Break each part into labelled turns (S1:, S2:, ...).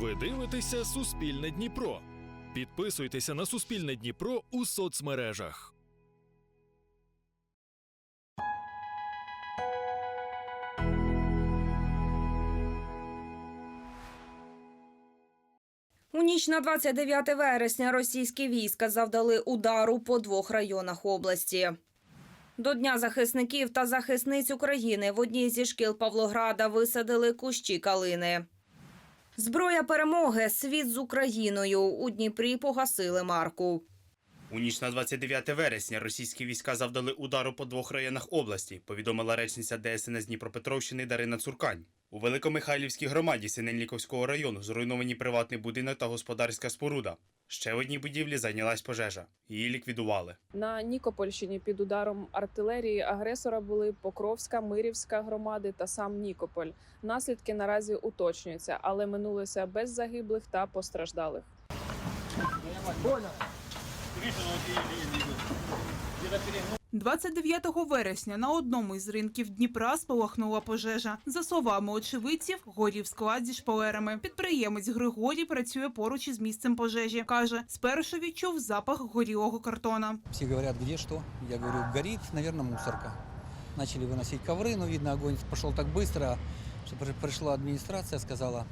S1: Ви дивитеся Суспільне Дніпро. Підписуйтеся на Суспільне Дніпро у соцмережах.
S2: У ніч на 29 вересня російські війська завдали удару по двох районах області. До Дня захисників та захисниць України в одній зі шкіл Павлограда висадили кущі калини. Зброя перемоги світ з Україною у Дніпрі погасили марку.
S3: У ніч на 29 вересня російські війська завдали удару по двох районах області, повідомила речниця ДСНС Дніпропетровщини Дарина Цуркань. У Великомихайлівській громаді Синельніковського району зруйновані приватний будинок та господарська споруда. Ще в одній будівлі зайнялась пожежа. Її ліквідували.
S4: На Нікопольщині під ударом артилерії агресора були Покровська, Мирівська громади та сам Нікополь. Наслідки наразі уточнюються, але минулося без загиблих та постраждалих.
S5: 29 вересня на одному із ринків Дніпра спалахнула пожежа. За словами очевидців, горів склад зі шпалерами. Підприємець Григорій працює поруч із місцем пожежі. каже, спершу відчув запах горілого картона.
S6: Все говорят, где что. Я говорю, горит, наверное, мусорка. Начали выносить ковры, но видно, огонь пошел так быстро, что при- пришла администрация, сказала,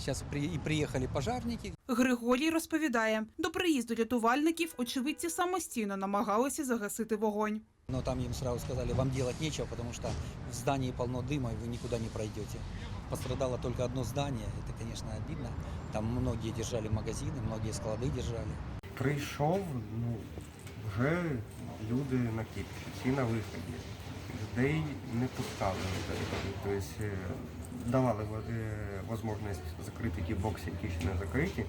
S6: сейчас при... и приехали пожарники.
S5: Григорій розповідає, до приїзду рятувальників очевидці самостійно намагалися загасити вогонь.
S6: Но там им сразу сказали, вам делать нечего, потому что в здании полно дыма, и вы никуда не пройдете. Пострадало только одно здание, это, конечно, обидно. Там многие держали магазины, многие склады держали.
S7: Прийшов, ну, вже люди на кіпіші, всі на виході. Людей не пускали на територію. Тобто е, давали е, можливість закрити ті бокси, які ще не закриті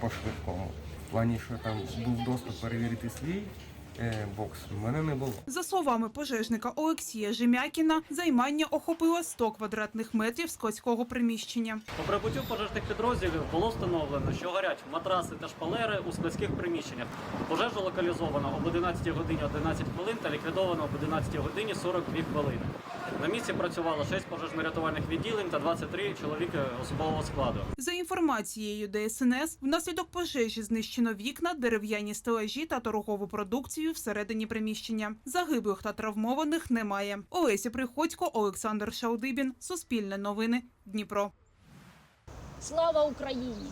S7: по швидкому. В плані, що там був доступ перевірити свій е, бокс, в мене не було.
S5: За словами пожежника Олексія Жемякіна, займання охопило 100 квадратних метрів складського приміщення.
S8: По прибуттю пожежних підрозділів було встановлено, що горять матраси та шпалери у складських приміщеннях. Пожежа локалізована об 11 годині 11 хвилин та ліквідована об 11 годині 42 хвилини. На місці працювало 6 пожежно-рятувальних відділень та 23 чоловіки особового складу.
S5: За інформацією ДСНС, внаслідок пожежі знищено вікна, дерев'яні стелажі та торгову продукцію всередині приміщення. Загиблих та травмованих немає. Олеся Приходько, Олександр Шалдибін, Суспільне новини, Дніпро.
S9: Слава Україні!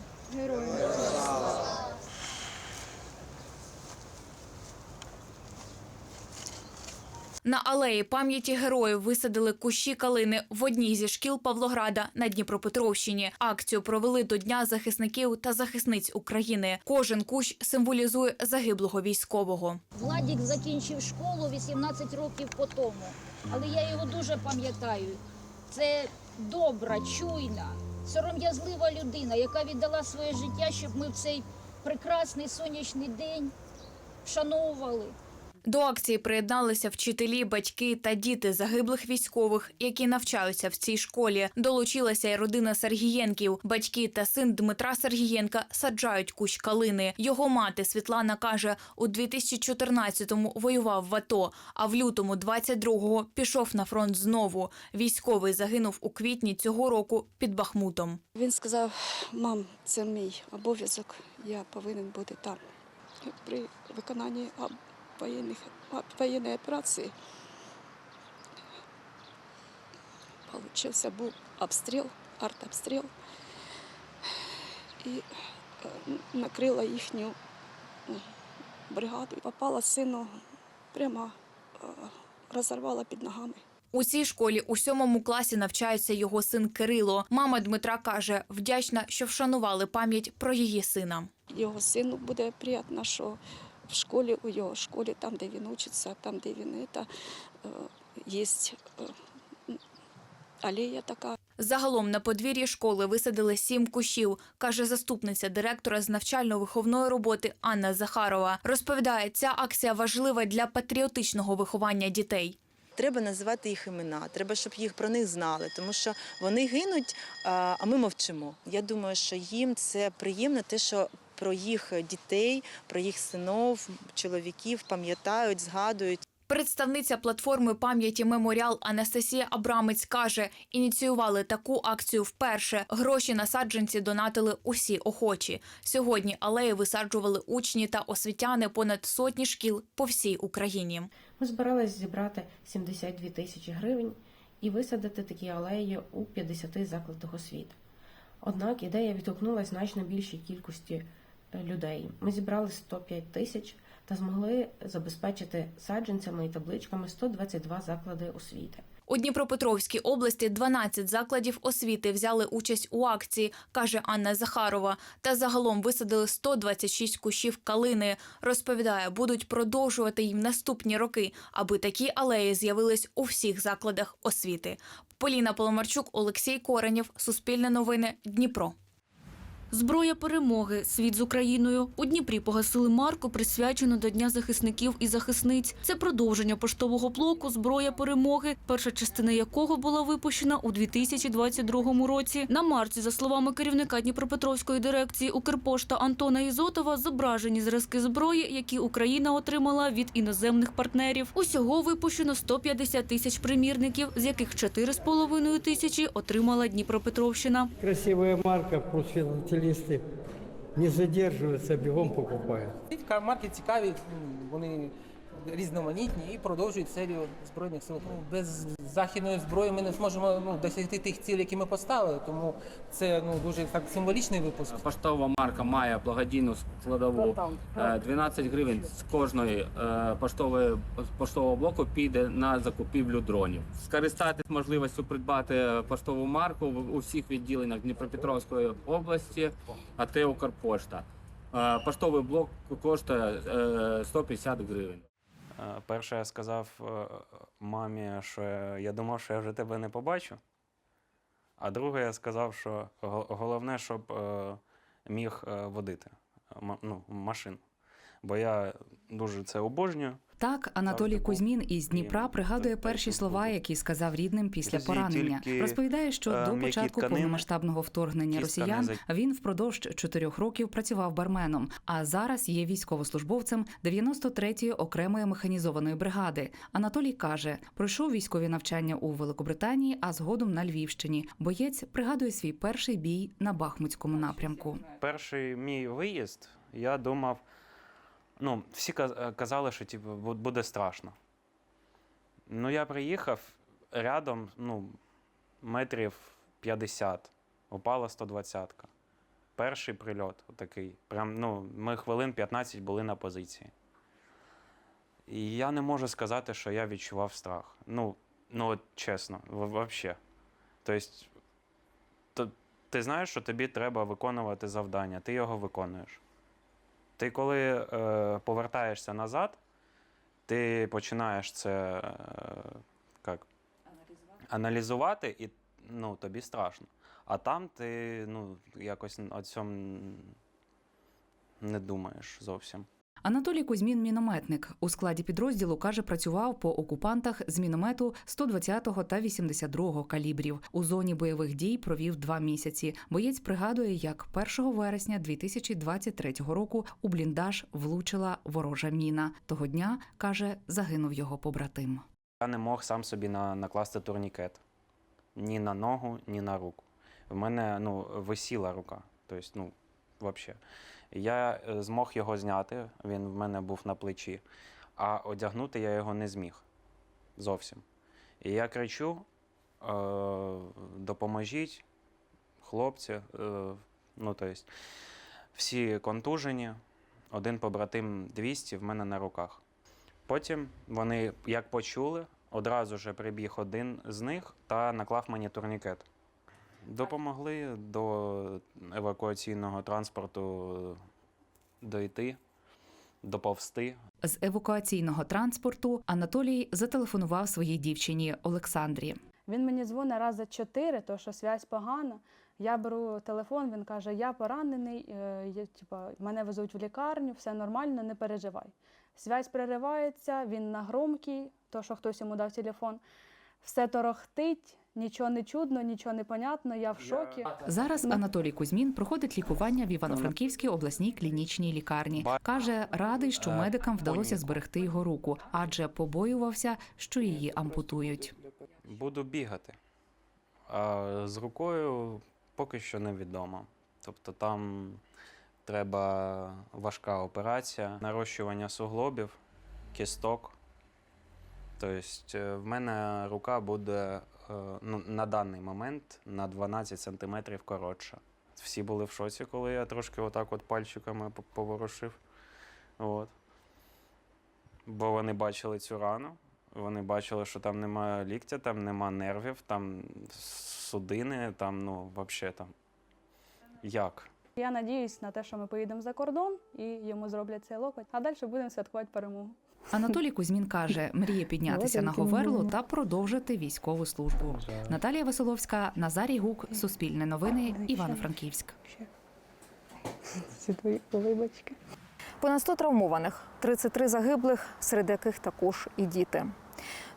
S2: На алеї пам'яті героїв висадили кущі калини в одній зі шкіл Павлограда на Дніпропетровщині. Акцію провели до Дня захисників та захисниць України. Кожен кущ символізує загиблого військового.
S9: Владік закінчив школу 18 років по тому, але я його дуже пам'ятаю. Це добра, чуйна, сором'язлива людина, яка віддала своє життя, щоб ми в цей прекрасний сонячний день вшановували.
S2: До акції приєдналися вчителі, батьки та діти загиблих військових, які навчаються в цій школі. Долучилася й родина Сергієнків. Батьки та син Дмитра Сергієнка саджають кущ калини. Його мати Світлана каже, у 2014-му воював в АТО, а в лютому 22-го пішов на фронт знову. Військовий загинув у квітні цього року під Бахмутом.
S10: Він сказав: мам, це мій обов'язок, я повинен бути там. При виконанні а, воєнних, а, воєнної операції получився був обстріл, артобстріл, і е, накрила їхню бригаду. Попала сину прямо е, розірвала під ногами.
S2: У цій школі у сьомому класі навчається його син Кирило. Мама Дмитра каже, вдячна, що вшанували пам'ять про її сина.
S10: Його сину буде приємно, що в школі, у його школі, там, де він учиться, там, де він це, є е, алея така.
S2: Загалом на подвір'ї школи висадили сім кущів, каже заступниця директора з навчально-виховної роботи Анна Захарова. Розповідає, ця акція важлива для патріотичного виховання дітей.
S11: Треба називати їх імена, треба, щоб їх про них знали, тому що вони гинуть, а а ми мовчимо. Я думаю, що їм це приємно, те, що про їх дітей, про їх синов, чоловіків пам'ятають, згадують.
S2: Представниця платформи пам'яті Меморіал Анастасія Абрамець каже, ініціювали таку акцію вперше. Гроші на саджанці донатили усі охочі. Сьогодні алеї висаджували учні та освітяни понад сотні шкіл по всій Україні.
S12: Ми збирались зібрати 72 тисячі гривень і висадити такі алеї у 50 закладах освіти. Однак ідея відгукнулася значно більшій кількості людей. Ми зібрали 105 тисяч та змогли забезпечити саджанцями і табличками 122 заклади освіти.
S2: У Дніпропетровській області 12 закладів освіти взяли участь у акції, каже Анна Захарова. Та загалом висадили 126 кущів калини. Розповідає, будуть продовжувати в наступні роки, аби такі алеї з'явились у всіх закладах освіти. Поліна Поломарчук, Олексій Коренєв, Суспільне новини, Дніпро.
S13: Зброя перемоги. Світ з Україною. У Дніпрі погасили марку, присвячену до Дня захисників і захисниць. Це продовження поштового блоку Зброя перемоги, перша частина якого була випущена у 2022 році. На марці, за словами керівника Дніпропетровської дирекції Укрпошта Антона Ізотова, зображені зразки зброї, які Україна отримала від іноземних партнерів. Усього випущено 150 тисяч примірників, з яких 4,5 тисячі отримала Дніпропетровщина.
S14: Красивая марка, пусть филателисты не задержуються, бігом покупають.
S15: Марки цікаві, вони різноманітні і продовжують серію збройних сил. Ну, без західної зброї ми не зможемо ну, досягти тих цілей, які ми поставили. Тому це ну дуже так символічний випуск.
S16: Поштова марка має благодійну складову. Е, 12 гривень з кожної е, поштової поштового блоку піде на закупівлю дронів. Скористатись можливістю придбати поштову марку в- у всіх відділеннях Дніпропетровської області, АТ Укрпошта. Е, Поштовий блок коштує е, 150 гривень.
S17: Е, Перше я сказав е, мамі, що я- думав, що я вже тебе не побачу. А друге, я сказав, що головне, щоб е, міг водити ну, машину. Бо я дуже це обожнюю.
S18: Так, Анатолій Кузьмін із Дніпра пригадує перші слова, які сказав рідним після поранення. Розповідає, що
S17: е,
S18: до початку повномасштабного вторгнення росіян він впродовж чотирьох років працював барменом, а зараз є військовослужбовцем 93-ї окремої механізованої бригади. Анатолій каже, пройшов військові навчання у Великобританії, а згодом на Львівщині. Боєць пригадує свій перший бій на Бахмутському напрямку.
S17: Перший мій виїзд, я думав, ну, всі казали, що типу, буде страшно. Ну, я приїхав рядом, ну, метрів 50, упала 120-ка. Перший прильот такий. Прям, ну, ми хвилин 15 були на позиції. І я не можу сказати, що я відчував страх. Ну, ну от чесно, взагалі. Тобто, то, ти знаєш, що тобі треба виконувати завдання, ти його виконуєш. Ти коли е, повертаєшся назад, ти починаєш це е, як, аналізувати, і ну, тобі страшно. А там ти ну, якось о цьому не думаєш зовсім.
S18: Анатолій Кузьмін мінометник у складі підрозділу каже, працював по окупантах з міномету 120-го та 82-го калібрів. У зоні бойових дій провів два місяці. Боєць пригадує, як 1 вересня 2023 року у бліндаж влучила ворожа міна. Того дня каже, загинув його побратим.
S17: Я не мог сам собі на, накласти турнікет ні на ногу, ні на руку. В мене ну, висіла рука. Тобто, ну, взагалі. Я е, змог його зняти, він в мене був на плечі, а одягнути я його не зміг зовсім. І я кричу: е, допоможіть, хлопці. Е, ну, тобто, всі контужені, один побратим 200 в мене на руках. Потім вони, як почули, одразу ж прибіг один з них та наклав мені турнікет. Допомогли до евакуаційного транспорту дойти, доповзти.
S18: З евакуаційного транспорту Анатолій зателефонував своїй дівчині Олександрі.
S19: Він мені дзвонить раз за чотири, то що связь погана. Я беру телефон, він каже: Я поранений, е, я, типа, мене везуть в лікарню, все нормально, не переживай. Связь переривається, він на громкій, то що хтось йому дав телефон, все торохтить, нічого не чудно, нічого не понятно, я в шокі.
S18: Зараз Анатолій Кузьмін проходить лікування в Івано-Франківській обласній клінічній лікарні. Каже, радий, що медикам вдалося зберегти його руку, адже побоювався, що її ампутують.
S17: Буду бігати. А з рукою поки що невідомо. Тобто там треба важка операція, нарощування суглобів, кісток. Тобто е, в мене рука буде ну, на даний момент на 12 сантиметрів коротша. Всі були в шоці, коли я трошки отак от пальчиками поворушив. От. Бо вони бачили цю рану. Вони бачили, що там немає ліктя, там нема нервів, там судини, там, ну, взагалі там. Як?
S19: Я надіюсь на те, що ми поїдемо за кордон і йому зроблять цей локоть, а далі будемо святкувати перемогу.
S18: Анатолій Кузьмін каже, мріє піднятися на Говерлу та продовжити військову службу. Наталія Веселовська, Назарій Гук, Суспільне новини, Івано-Франківськ.
S19: Ці твої вибачки.
S20: Понад 100 травмованих, 33 загиблих, серед яких також і діти.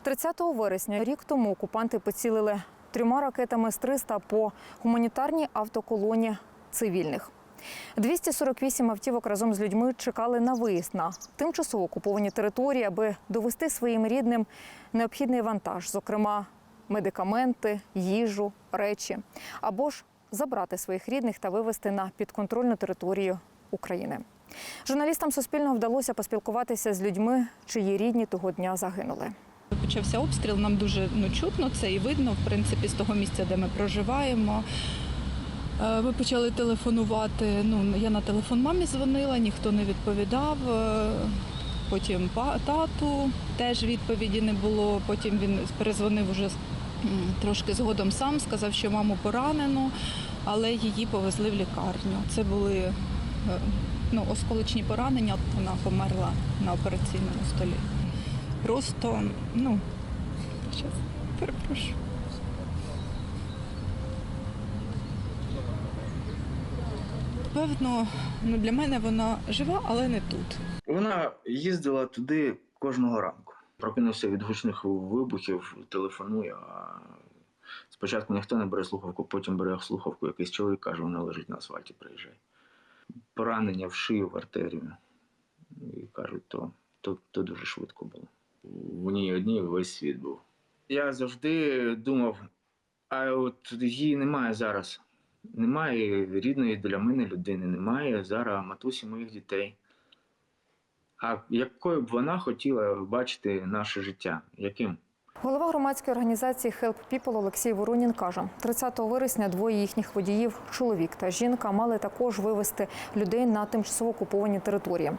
S20: 30 вересня рік тому окупанти поцілили трьома ракетами з 300 по гуманітарній автоколоні цивільних. 248 автівок разом з людьми чекали на виїзд на тимчасово окуповані території, аби довести своїм рідним необхідний вантаж, зокрема медикаменти, їжу, речі, або ж забрати своїх рідних та вивезти на підконтрольну територію України. Журналістам Суспільного вдалося поспілкуватися з людьми, чиї рідні того дня загинули.
S21: Почався обстріл, нам дуже ну, чутно це і видно, в принципі, з того місця, де ми проживаємо. Е, Ми почали телефонувати. Ну, я на телефон мамі дзвонила, ніхто не відповідав. Е, Потім тату теж відповіді не було. Потім він перезвонив уже трошки згодом сам, сказав, що маму поранено, але її повезли в лікарню. Це були е, ну, осколочні поранення. Вона померла на операційному столі. Просто, ну, щас, перепрошую. Певно, ну для мене вона жива, але не тут.
S22: Вона їздила туди кожного ранку. Прокинувся від гучних вибухів, телефонує. А спочатку ніхто не бере слухавку, потім бере слухавку. Якийсь чоловік каже, вона лежить на асфальті, приїжджає. Поранення в шию, в артерію. І кажуть, то, то, то дуже швидко було. В ній одній весь світ був. Я завжди думав, а от її немає зараз. Немає рідної для мене людини, немає зараз матусі моїх дітей. А якою б вона хотіла бачити наше життя? Яким?
S20: Голова громадської організації Help People Олексій Воронін каже, 30 вересня двоє їхніх водіїв, чоловік та жінка, мали також вивезти людей на тимчасово окуповані території.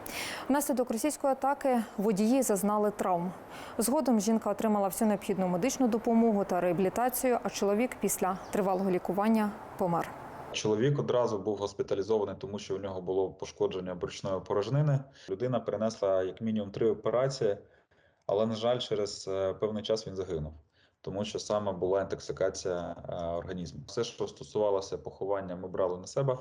S20: Внаслідок російської атаки водії зазнали травм. Згодом жінка отримала всю необхідну медичну допомогу та реабілітацію, а чоловік після тривалого лікування помер.
S23: Чоловік одразу був госпіталізований, тому що у нього було пошкодження брюшної порожнини. Людина перенесла як мінімум три операції, але, на жаль, через е, певний час він загинув, тому що саме була інтоксикація е, організму. Все, що стосувалося поховання, ми брали на себе.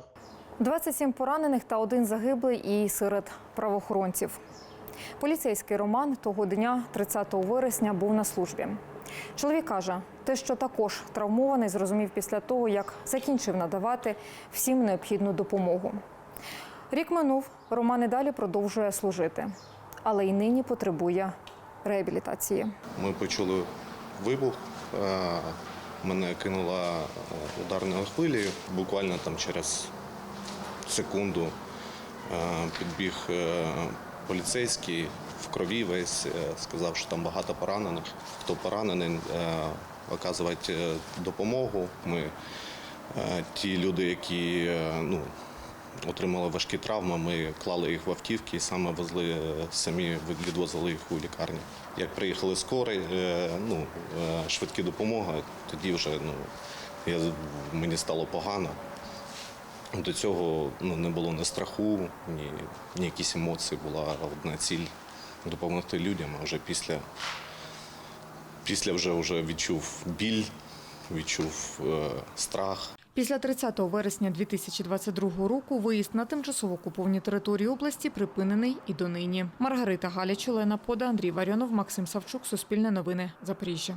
S20: 27 поранених та один загиблий і серед правоохоронців. Поліцейський Роман того дня, 30 вересня, був на службі. Чоловік каже, те, що також травмований, зрозумів після того, як закінчив надавати всім необхідну допомогу. Рік минув, Роман і далі продовжує служити, але й нині потребує реабілітації.
S24: Ми почули вибух. Мене кинуло е, ударною хвилею. Буквально там через секунду підбіг е, поліцейський крові весь, е, сказав, що там багато поранених. Хто поранений, е, оказувати е, допомогу. Ми ті люди, які ну, отримали важкі травми, ми клали їх в автівки і саме везли самі відвозили їх у лікарню. Як приїхали скорі, е, ну, швидкі допомоги, тоді вже ну, я, мені стало погано. До цього ну, не було ні страху, ні, ні якісь емоції, була одна ціль допомогти людям, а вже після, після вже, вже відчув біль, відчув е, страх.
S20: Після 30 вересня 2022 року виїзд на тимчасово окуповані території області припинений і донині. Маргарита Галяч, Олена Пода, Андрій Варіонов, Максим Савчук, Суспільне новини, Запоріжжя.